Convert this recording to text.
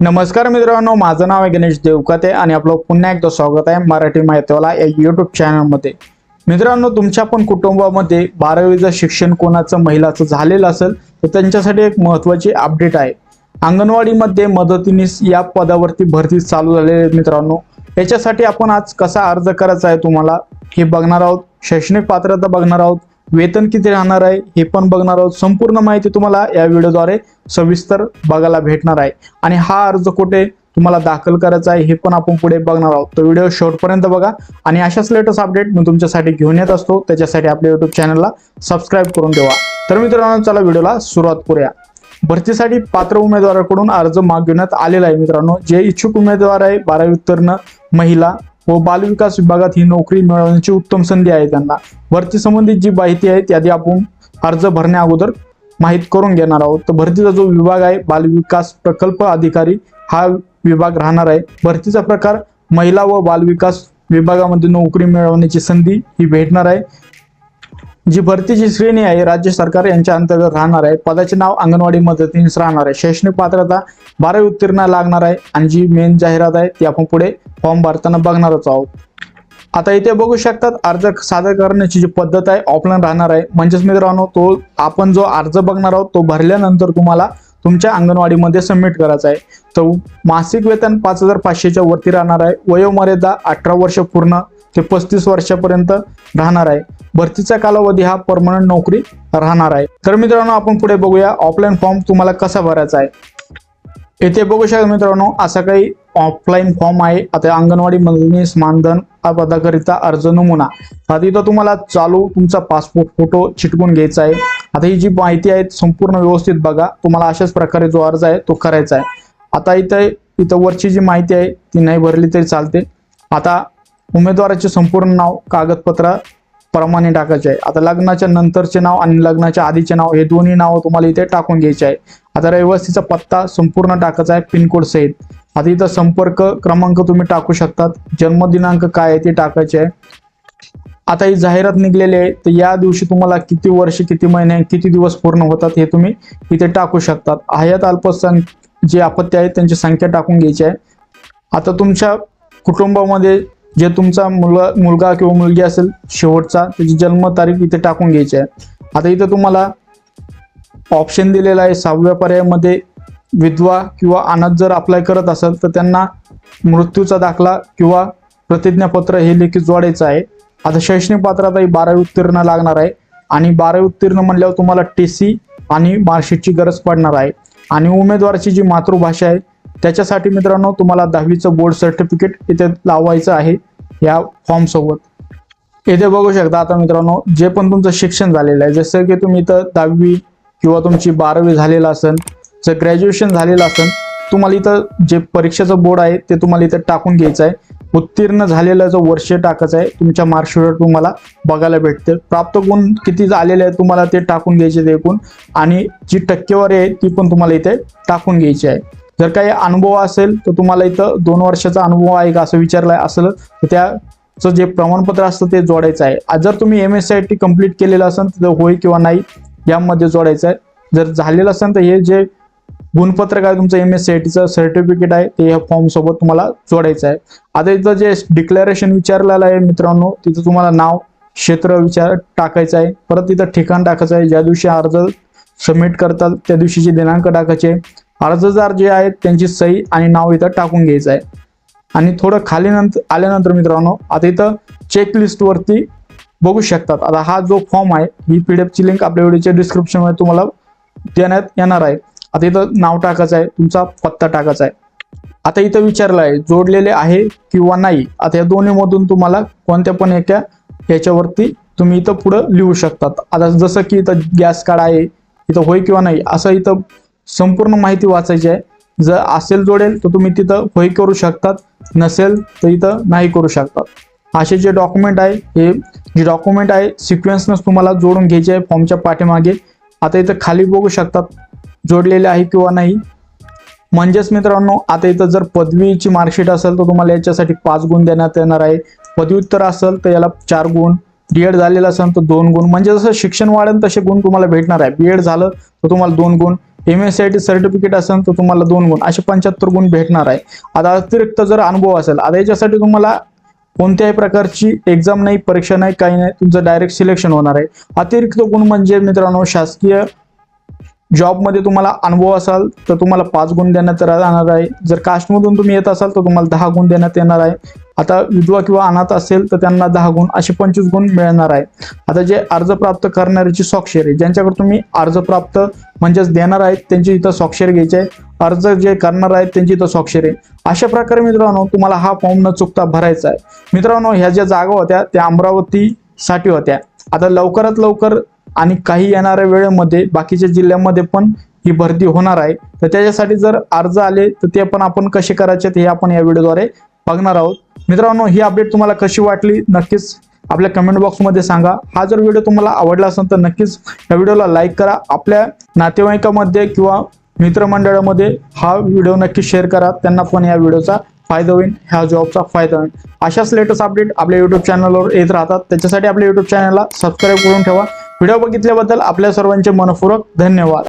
नमस्कार मित्रांनो माझं नाव आहे गणेश देवकाते आणि आपलं पुन्हा एकदा स्वागत आहे मराठी माहितीवाला या युट्यूब चॅनलमध्ये मित्रांनो तुमच्या पण कुटुंबामध्ये बारावीचं शिक्षण कोणाचं महिलाचं झालेलं असेल तर त्यांच्यासाठी एक महत्त्वाची अपडेट आहे. अंगणवाडीमध्ये मदतीनीस या पदावरती भरती चालू झालेली आहे मित्रांनो. याच्यासाठी आपण आज कसा अर्ज करायचा आहे तुम्हाला हे बघणार आहोत. शैक्षणिक पात्रता बघणार आहोत. वेतन किती राहणार आहे हे पण बघणार आहोत. संपूर्ण माहिती तुम्हाला या व्हिडिओद्वारे सविस्तर बघायला भेटणार आहे. आणि हा अर्ज कुठे तुम्हाला दाखल करायचा आहे हे पण आपण पुढे बघणार आहोत. तो व्हिडिओ शेवटपर्यंत बघा आणि अशाच लेटेस्ट अपडेट मी तुमच्यासाठी घेऊन येत असतो. त्याच्यासाठी आपल्या युट्यूब चॅनलला सबस्क्राईब करून ठेवा. तर मित्रांनो चला व्हिडिओला सुरुवात करूया. भरतीसाठी पात्र उमेदवाराकडून अर्ज मागविण्यात आलेला आहे मित्रांनो. जे इच्छुक उमेदवार आहे बारावी उत्तीर्ण महिला व बालविकास विभागात ही नोकरी मिळवण्याची उत्तम संधी आहे त्यांना. भरती संबंधित जी माहिती आहे त्याआधी आपण अर्ज भरण्या अगोदर माहीत करून घेणार आहोत. तर भरतीचा जो विभाग आहे बालविकास प्रकल्प अधिकारी हा विभाग राहणार आहे. भरतीचा प्रकार महिला व बालविकास विभागामध्ये नोकरी मिळवण्याची संधी ही भेटणार आहे. जी भरतीची श्रेणी आहे राज्य सरकार यांच्या अंतर्गत राहणार आहे. पदाचे नाव अंगणवाडी मदतीनीस राहणार आहे. शैक्षणिक पात्रता बारावी उत्तीर्ण लागणार आहे आणि जी मेन जाहिरात आहे ती आपण पुढे फॉर्म भरताना बघणारच आहोत. आता इथे बघू शकतात अर्ज सादर करण्याची जी पद्धत आहे ऑफलाईन राहणार आहे. म्हणजेच मित्रांनो तो आपण जो अर्ज बघणार आहोत तो भरल्यानंतर तुम्हाला तुमच्या अंगणवाडीमध्ये सबमिट करायचा आहे. तर मासिक वेतन पाच हजार पाचशेच्या वरती राहणार आहे. वयोमर्यादा अठरा वर्ष पूर्ण ते पस्तीस वर्षापर्यंत राहणार आहे. भरतीचा कालावधी हा परमनंट नोकरी राहणार आहे. तर मित्रांनो आपण पुढे बघूया ऑफलाईन फॉर्म तुम्हाला कसा भरायचा आहे. येथे बघू शकता मित्रांनो असा काही ऑफलाईन फॉर्म आहे. आता अंगणवाडी मदतनीस मानधन पदाकरिता अर्ज नमुना. आता इथं तुम्हाला चालू तुमचा पासपोर्ट फोटो चिटकून घ्यायचा आहे. आता ही जी माहिती आहे संपूर्ण व्यवस्थित बघा. तुम्हाला अशाच प्रकारे जो अर्ज आहे तो करायचा आहे. आता इथं इथं वरची जी माहिती आहे ती नाही भरली तरी चालते. आता उमेदवाराचे संपूर्ण नाव कागदपत्र प्रमाणे टाकायचे आहे. आता लग्नाच्या नंतरचे नाव आणि लग्नाच्या आधीचे नाव हे दोन्ही नाव तुम्हाला इथे टाकून घ्यायचे आहे. आता रहिवासीचा पत्ता संपूर्ण टाकायचा आहे पिनकोड सहित. आता इथं संपर्क क्रमांक तुम्ही टाकू शकतात. जन्मदिनांक काय आहे ते टाकायचे आहे. आता ही जाहिरात निघलेली आहे. तर या दिवशी तुम्हाला किती वर्ष किती महिने किती दिवस पूर्ण होतात हे तुम्ही इथे टाकू शकतात. हयात अल्पसंख्य जे आपत्ती आहेत त्यांची संख्या टाकून घ्यायची आहे. आता तुमच्या कुटुंबामध्ये जे तुमचा मुलगा मुलगा किंवा मुलगी असेल शेवटचा त्याची जन्मतारीख इथे टाकून घ्यायची आहे. आता इथं तुम्हाला ऑप्शन दिलेला आहे सहाव्या पर्यायामध्ये विधवा किंवा अनाथ जर अप्लाय करत असेल तर त्यांना मृत्यूचा दाखला किंवा प्रतिज्ञापत्र हे लेखी जोडायचं आहे. आता शैक्षणिक पात्रता ही बारावी उत्तीर्ण लागणार आहे. आणि बारावी उत्तीर्ण म्हणल्यावर तुम्हाला टी सी आणि मार्कशीटची गरज पडणार आहे. आणि उमेदवाराची जी मातृभाषा आहे त्याच्यासाठी मित्रांनो तुम्हाला दहावीचं बोर्ड सर्टिफिकेट इथे लावायचं आहे या फॉर्मसोबत इथे बघू शकता आता मित्रांनो जे पण तुमचं शिक्षण झालेलं आहे जसं की तुम्ही इथं दहावी किंवा तुमची बारावी झालेलं असेल जर ग्रॅज्युएशन झालेलं असेल तुम्हाला इथं जे परीक्षेचं बोर्ड आहे ते तुम्हाला इथं टाकून घ्यायचं आहे. उत्तीर्ण झालेलं जो वर्ष टाकायचं आहे तुमच्या मार्कशीटवर तुम्हाला बघायला भेटते प्राप्त गुण किती आलेले आहेत तुम्हाला ते टाकून घ्यायचे ते एकूण. आणि जी टक्केवारी आहे ती पण तुम्हाला इथे टाकून घ्यायची आहे. जर काही अनुभव असेल तर तुम्हाला इथं दोन वर्षाचा अनुभव आहे का असं विचारलं असलं तर त्याचं जे प्रमाणपत्र असतं ते जोडायचं आहे. जर तुम्ही M S C I T complete केलेलं असेल तर होय किंवा नाही यामध्ये जोडायचं आहे. जर झालेलं असेल तर हे जे गुणपत्रक आहे तुमचं एम एस सी आय टीचं सर्टिफिकेट आहे ते ह्या फॉर्मसोबत तुम्हाला जोडायचं आहे. आता इथं जे डिक्लेरेशन विचारलेलं आहे मित्रांनो तिथं तुम्हाला नाव क्षेत्र विचार टाकायचं आहे. परत तिथं ठिकाण टाकायचं आहे. ज्या दिवशी अर्ज सबमिट करतात त्या दिवशीचे दिनांक टाकायचे अर्जदार जे आहेत त्यांची सही आणि नाव इथं टाकून घ्यायचं आहे. आणि थोडं खाली नंतर आल्यानंतर मित्रांनो आता इथं चेकलिस्टवरती बघू शकतात. आता हा जो फॉर्म आहे ही पी डी एफची लिंक आपल्या व्हिडिओच्या डिस्क्रिप्शनमध्ये तुम्हाला देण्यात येणार आहे. आता इथं नाव टाकायचं आहे तुमचा पत्ता टाकायचा आहे. आता इथं विचारलं आहे जोडलेले आहे किंवा नाही? आता या दोन्हीमधून तुम्हाला कोणत्या पण एका याच्यावरती तुम्ही इथं पुढं लिहू शकतात. आता जसं की इथं गॅस कार्ड आहे इथं होय किंवा नाही असं इथं संपूर्ण माहिती वाचायची आहे. जर असेल जोडेल तर तुम्ही तिथं होय करू शकतात. नसेल तर इथं नाही करू शकतात. असे जे डॉक्युमेंट आहे हे जे डॉक्युमेंट आहे सिक्वेन्सनच तुम्हाला जोडून घ्यायचे आहे फॉर्मच्या पाठीमागे. आता इथं खाली बघू शकतात जोडलेले आहे किंवा नाही. म्हणजेच मित्रांनो आता इथं जर पदवीची मार्कशीट असेल तर तुम्हाला याच्यासाठी पाच गुण देण्यात येणार आहे. पदव्युत्तर असेल तर याला चार गुण. डीएड झालेलं असेल तर दोन गुण. म्हणजे जसं शिक्षण वाढेल तसे गुण तुम्हाला भेटणार आहे. बीएड झालं तर तुम्हाला दोन गुण. M S C I T certificate असेल तर तुम्हाला दोन गुण असे पंच्याहत्तर गुण भेटणार आहे. आता अतिरिक्त जर अनुभव असेल आता याच्यासाठी तुम्हाला कोणत्याही प्रकारची एक्झाम नाही परीक्षा नाही काही नाही तुमचं डायरेक्ट सिलेक्शन होणार आहे. अतिरिक्त गुण म्हणजे मित्रांनो शासकीय जॉबमध्ये तुम्हाला अनुभव असाल तर तुम्हाला पाच गुण देण्यात राहणार आहे. जर कास्टमधून तुम्ही येत असाल तर तुम्हाला दहा गुण देण्यात येणार आहे. आता विधवा किंवा अनाथ असेल तर त्यांना दहा गुण असे पंचवीस गुण मिळणार आहे. आता जे अर्ज प्राप्त करणाऱ्याची स्वाक्षरी ज्यांच्याकडे तुम्ही अर्ज प्राप्त म्हणजेच देणार आहेत त्यांची इथं स्वाक्षरी घ्यायची आहे. अर्ज जे करणार आहेत त्यांची इथं स्वाक्षरी. आहे. अशा प्रकारे मित्रांनो तुम्हाला हा फॉर्म न चुकता भरायचा आहे. मित्रांनो ह्या ज्या जागा होत्या त्या अमरावतीसाठी होत्या. आता लवकरात लवकर आणि काही येणाऱ्या वेळेमध्ये बाकीच्या जिल्ह्यामध्ये पण ही भरती होणार आहे. तर त्याच्यासाठी जर अर्ज आले तर ते पण आपण कसे करायचे हे आपण या व्हिडिओद्वारे बघणार आहोत. मित्रांनो ही अपडेट तुम्हाला कशी वाटली नक्कीच आपल्या कमेंट बॉक्समध्ये सांगा. हा जर व्हिडिओ तुम्हाला आवडला असेल तर नक्कीच या व्हिडिओला लाईक करा. आपल्या नातेवाईकामध्ये किंवा मित्रमंडळामध्ये हा व्हिडिओ नक्की शेअर करा. त्यांना पण या व्हिडिओचा फायदा होईल ह्या जॉबचा फायदा होईल. अशाच लेटेस्ट अपडेट आपल्या युट्यूब चॅनलवर येत राहतात. त्याच्यासाठी आपल्या युट्यूब चॅनलला सबस्क्राईब करून ठेवा. व्हिडिओ बघितल्याबद्दल आपल्या सर्वांचे मनपूर्वक धन्यवाद.